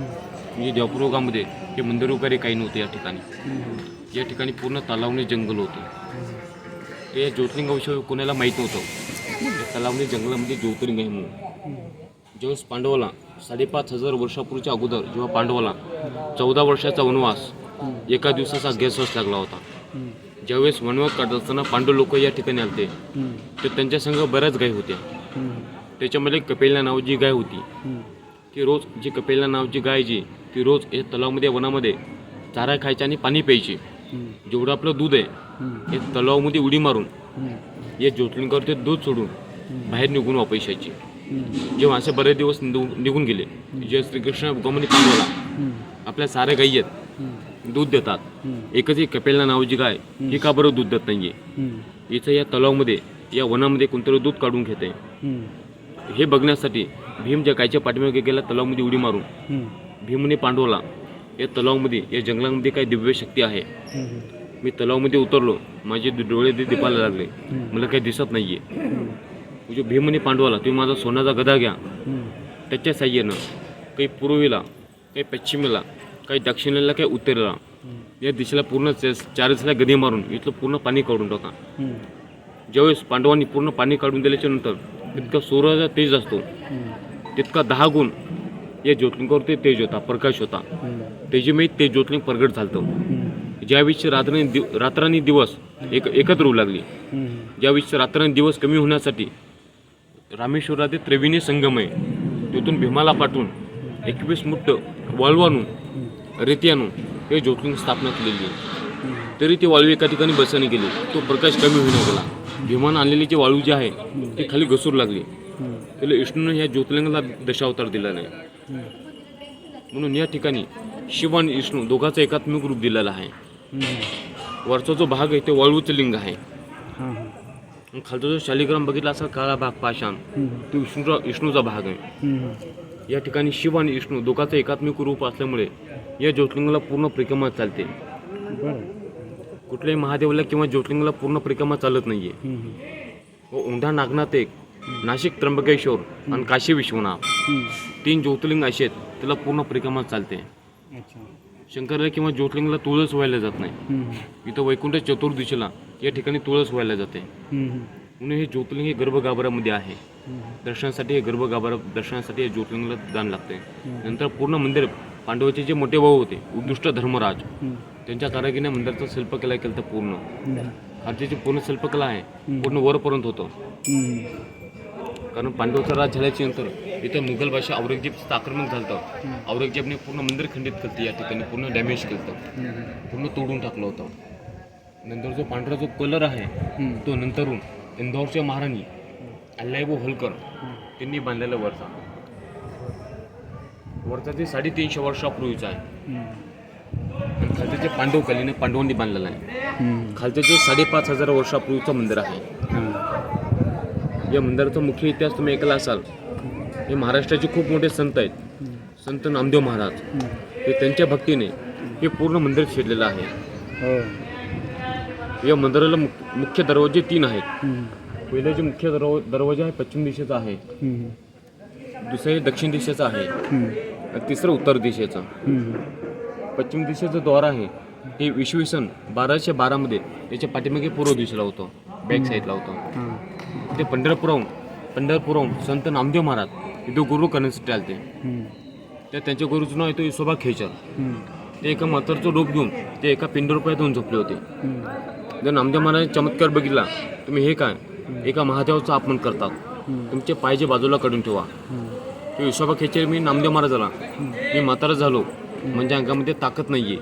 म्हणजे देवपूर्वकामध्ये हे मंदिर वगैरे काही नव्हते या ठिकाणी. या ठिकाणी पूर्ण तलावने जंगल होतं. ते या ज्योतिर्लिंगाविषयी कोणाला माहीत नव्हतं. तलावने जंगलामध्ये ज्योतिर्लिंग आहे म्हणून. ज्यावेळेस पांडवाला साडेपाच हजार वर्षापूर्वीच्या अगोदर जेव्हा पांडवाला चौदा वर्षाचा वनवास एका दिवसाचा गॅसवास लागला होता. ज्यावेळेस वनवास काढत असताना पांडव लोक या ठिकाणी आलते तर त्यांच्या संघ बऱ्याच गाय होत्या. त्याच्यामध्ये कपिला नावाची गाय होती. ती रोज जी कपिला नावाची गाय जी ती रोज या तलावामध्ये वनामध्ये चारा खायची आणि पाणी प्यायची. जेवढं आपलं दूध आहे हे तलावामध्ये उडी मारून या ज्योतिर्लिंगावर ते दूध सोडून बाहेर निघून वापसायची जेव्हा असे बरेच दिवस निघून निघून गेले जे श्रीकृष्ण गोमनी पांडवला आपल्या साऱ्या गायी आहेत दूध देतात. एकच एक कपिला नावाची गाय ही का बरं दूध देत नाहीये? इथं या तलावामध्ये या वनामध्ये कोणतरी दूध काढून घेते. हे बघण्यासाठी भीम ज्या गायच्या पाठीमागे गेला तलावामध्ये उडी मारून. भीमने पांडवला. या तलावामध्ये या जंगलामध्ये काही दिव्य शक्ती आहे. मी तलावामध्ये उतरलो. माझे डोळे ते दिपायला लागले. मला काही दिसत नाहीये. म्हणजे भीमने पांडवाला तुम्ही माझा सोन्याचा गदा घ्या. त्याच्या साह्यानं काही पूर्वेला काही पश्चिमेला काही दक्षिणेला काही उत्तरेला या दिशेला पूर्ण चार दिशेला गदी मारून इथलं पूर्ण पाणी काढून टाका. ज्यावेळेस पांडवांनी पूर्ण पाणी काढून दिल्याच्या नंतर तितका सूर्याचा तेज असतो. तितका दहा गुण या ज्योतलिंगावरती तेज होता प्रकाश होता. त्याच्यामुळे ते ज्योतलिंग प्रगट झालं ज्यावेळी दिव रात्रांनी दिवस एक एकत्र होऊ लागली. ज्यावेळी रात्रांनी दिवस कमी होण्यासाठी रामेश्वरात त्रिवेणी संगम आहे तिथून भीमाला पाठवून एकवीस मुठ्ठ वाळू आणून रेती आणून हे ज्योतलिंग स्थापना केलेली. आहे तरी ते वाळू एका ठिकाणी बसाने गेले. तो प्रकाश कमी होईना गेला भीमान आणलेली जी वाळू जी आहे ती खाली घसरू लागली. त्याला विष्णूने ह्या ज्योतिर्लिंगाला दशावतार दिला नाही. म्हणून या ठिकाणी शिव आणि विष्णू दोघांचा एकात्मिक रूप दिलेला आहे. वरचा जो भाग आहे ते वाळूचं लिंग आहे. खालचा जो शालिग्राम बघितला असा काळा भाग पाषाण तो विष्णूचा विष्णूचा भाग आहे. या ठिकाणी शिव आणि विष्णू दोघांचं एकात्मिक रूप असल्यामुळे या ज्योतिर्लिंगाला पूर्ण परिक्रमा चालते. कुठल्याही महादेवाला किंवा ज्योतिर्लिंगाला पूर्ण परिक्रमा चालत नाहीये. व औंढा नागनाथ एक नाशिक त्र्यंबकेश्वर आणि काशी विश्वनाथ. तीन ज्योतिर्लिंग असे आहेत त्याला पूर्ण परिक्रमा चालते. शंकराला किंवा ज्योतिर्लिंगाला तुळस व्हायला जात नाही. इथं वैकुंठ चतुर्दिशेला या ठिकाणी तुळस व्हायला जाते. म्हणून हे ज्योतिर्लिंग हे गर्भगाभाऱ्यामध्ये आहे. दर्शनासाठी हे गर्भगाभारा दर्शनासाठी हे ज्योतिर्लिंगाला जाण लागते. नंतर पूर्ण मंदिर पांडवाचे जे मोठे भाऊ होते उद्दुष्ट धर्मराज त्यांच्या कारागिरीने मंदिराचं शिल्पकला केलं तर पूर्ण. खालची जी पूर्ण शिल्पकला आहे पूर्ण वरपर्यंत होतं. कारण पांडवचा राज झाल्याच्यानंतर इथं मुघल भाषा औरंगजेबचं आक्रमण झालं होतं. औरंगजेबने पूर्ण मंदिर खंडित केलं या ठिकाणी पूर्ण डॅमेज केलं होतं. पूर्ण तोडून टाकलं होतं. नंतर जो पांढरा जो कलर आहे तो नंतरून इंदौरच्या महाराणी अल्लाईबो होलकर त्यांनी बांधलेला वरचा. वरचा ते साडेतीनशे वर्षापूर्वीचा आहे. आणि खालचं जे पांडव कलेने पांडवांनी बांधलेलं आहे. खालचं जे साडेपाच हजार वर्षापूर्वीचं मंदिर आहे. या मंदिराचा मुख्य इतिहास तुम्ही ऐकला असाल. हे महाराष्ट्राचे खूप मोठे संत आहेत. संत नामदेव महाराज. हे त्यांच्या भक्तीने हे पूर्ण मंदिर शिरलेलं आहे. हो. या मंदिराला मुख- मुख्य दरवाजे तीन आहेत. पहिला जे मुख्य दरवा दरवाजा आहे पश्चिम दिशेचा आहे. दुसरा हे दक्षिण दिशेचा आहे. आणि तिसरं उत्तर दिशेचा. पश्चिम दिशेचं द्वार आहे. हे इसवी सन बाराशे बारामध्ये त्याच्या पाठीमागे पूर्व दिशेला होतं. बॅक साईडला होतं. ते पंढरपुरहून पंढरपुरहून संत नामदेव महाराज इथं गुरु करण्यासाठी आलते. त्या त्यांच्या गुरुचं नाव येतो विसोबा खेचर. ते एका म्हातारचं रूप घेऊन ते एका पिंड रुपयात येऊन झोपले होते. जर नामदेव महाराज चमत्कार बघितला तुम्ही हे काय? एका महादेवाचा अपमान करतात. तुमचे पायजे बाजूला काढून ठेवा. ते विसोबा खेचर मी नामदेव महाराजाला मी म्हातारा झालो. म्हणजे अंगामध्ये ताकद नाहीये.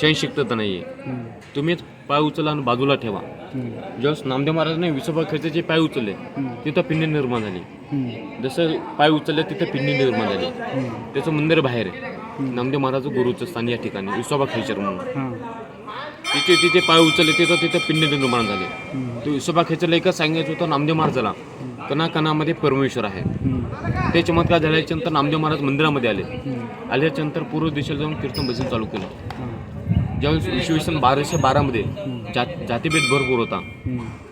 सहनशिकता नाहीये. तुम्हीच पाय उचला आणि बाजूला ठेवा. ज्यावेळेस नामदेव महाराजांनी विसोबा खेचरचे पाय उचलले तिथं पिंडी निर्माण झाली. जसं पाय उचलले तिथं पिंडी निर्माण झाली. त्याचं मंदिर बाहेर आहे. नामदेव महाराज गुरुचं स्थान या ठिकाणी विसोबा खेचर म्हणून. तिथे तिथे पाय उचलले तिथं तिथं पिंड निर्माण झाले. तो विसोबा खेचरला एकच सांगायचं होतं नामदेव महाराजाला. कणा कणामध्ये परमेश्वर आहे. ते चमत्कार झाल्याच्यानंतर नामदेव महाराज मंदिरामध्ये आले. आल्याच्यानंतर पूर्व दिशेला जाऊन कीर्तन भजन चालू केलं. ज्यावेळेस इसवी सन बाराशे बारामध्ये जात जातीभेद भरपूर होता.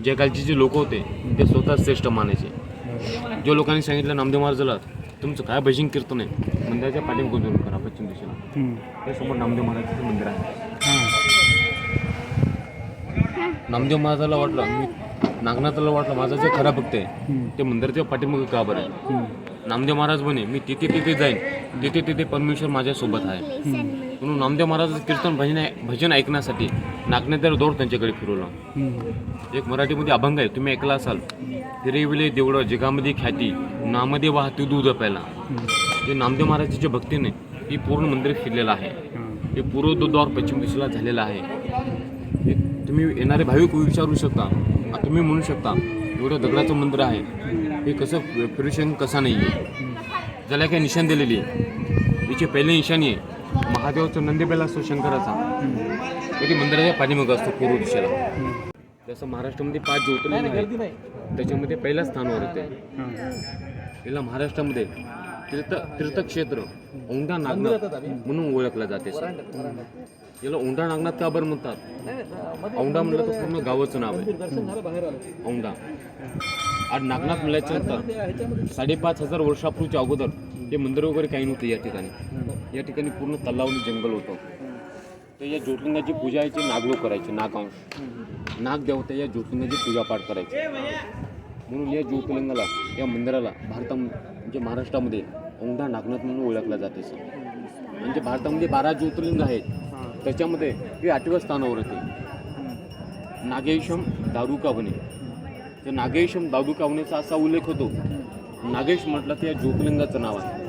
ज्या कालचे जे लोक होते ते स्वतः श्रेष्ठ मानायचे. ज्या लोकांनी सांगितलं नामदेव महाराजाला तुमचं काय भजन कीर्तन आहे? मंदिराच्या पाठीमागे गुंजवून करा पश्चिम दिशेला. हम्म. त्या समोर नामदेव महाराजाचं मंदिर आहे. नामदेव महाराजाला वाटलं मी नागनाथाला वाटलं माझा जे खरा भक्त आहे. ते मंदिराच्या पाठीमागे का बरं आहे. नामदेव महाराज म्हणे मी तिथे तिथे जाईन तिथे तिथे परमेश्वर माझ्यासोबत आहे म्हणून नामदेव महाराजाचं कीर्तन भजन भजन ऐकण्यासाठी नागनेतर दौड त्यांच्याकडे फिरवलं. एक मराठीमध्ये अभंग आहे तुम्ही ऐकला असाल फिरविले देवळं जगामध्ये ख्याती नामदेव वाहते दूध प्याला. जे नामदेव महाराजाच्या भक्तीने ही पूर्ण मंदिर फिरलेलं आहे हां. पूर्व द्वार पश्चिम दिशेला झालेलं आहे तुम्ही येणारे भाविक विचारू शकता. तुम्ही म्हणू शकता एवढं दगडाचं मंदिर आहे. हे कसं फिरुशन कसा नाही आहे ज्याला काही निशाण दिलेली आहे. याची पहिली निशाणी आहे महादेवाचं नंदीबेल असतो शंकराचा. तरी मंदिराच्या पाठीमागं असतो पूर्व दिशेला. जसं महाराष्ट्रामध्ये पाच ज्योतिर्लिंग आहेत त्याच्यामध्ये पहिल्या स्थानावर येते हां. याला महाराष्ट्रामध्ये तीर्थ तीर्थक्षेत्र औंढा नागनाथ म्हणून ओळखलं जाते सर. याला औंढा नागनाथ का बरं म्हणतात? औंढा म्हणलं तर पूर्ण गावाचं नाव आहे. औंढा. आणि नागनाथ म्हणल्याच्या नंतर साडेपाच हजार वर्षापूर्वीच्या अगोदर हे मंदिर वगैरे काही नव्हते या ठिकाणी. या ठिकाणी पूर्ण तलावणी जंगल होतं. तर या ज्योतिर्लिंगाची पूजा याची नागलोक करायची नागांश. नागदेवता या ज्योतिर्लिंगाची पूजापाठ करायची. म्हणून या ज्योतिर्लिंगाला या मंदिराला भारता म्हणजे महाराष्ट्रामध्ये औंढा नागनाथ म्हणून ओळखला जाते सर. म्हणजे भारतामध्ये बारा ज्योतिर्लिंग आहेत. त्याच्यामध्ये हे आठव्या स्थानावर येते नागेशम दारुकावणे तर नागेशम दारुकावणेचा असा उल्लेख होतो. नागेश म्हटलं तर या ज्योतिर्लिंगाचं नाव आहे.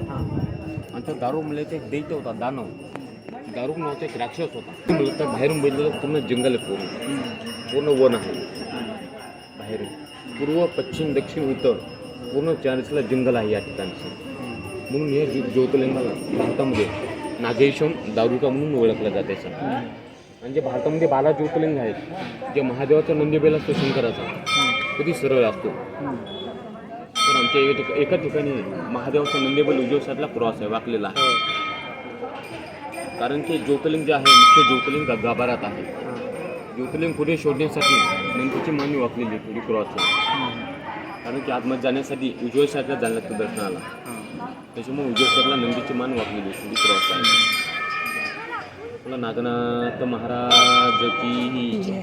आणि त्या दारू म्हणल्याचा एक दैत्य होता दानव. दारू नावाचा एक राक्षस होता. म्हणलं तर बाहेरून बघितलं पूर्ण जंगल आहे पूर्ण. पूर्ण वन आहे. बाहेर पूर्व पश्चिम दक्षिण उत्तर पूर्ण चारसला जंगल आहे या ठिकाणचं. म्हणून या ज्यो- ज्योतिर्लिंगाला भारतामध्ये नागेश्वम दारुका म्हणून ओळखलं जाते सर म्हणजे भारतामध्ये बारा ज्योतिर्लिंग आहेत जे महादेवाचा नंदीबेल असतो शंकराचा कधी सरळ असतो. तर आमच्या एका ठिका- एका ठिकाणी महादेवाचा नंदीबेल उजव्या साईडला क्रॉस आहे वाकलेला आहे. कारण की ज्योतिर्लिंग जे आहे मुख्य ज्योतिर्लिंग गाभारात आहे. ज्योतिर्लिंग पुढे शोधण्यासाठी नंदीची मानवी वाकलेली पुढे क्रॉसला कारण की आतमध्ये जाण्यासाठी उज्ज्वल साईडला जायला लागतं दर्शनाला. त्याच्यामुळे उज्ज्वल साईडला नंदीची मान वाकलेली पुढे क्रॉसला आपला मला नागनाथ महाराज की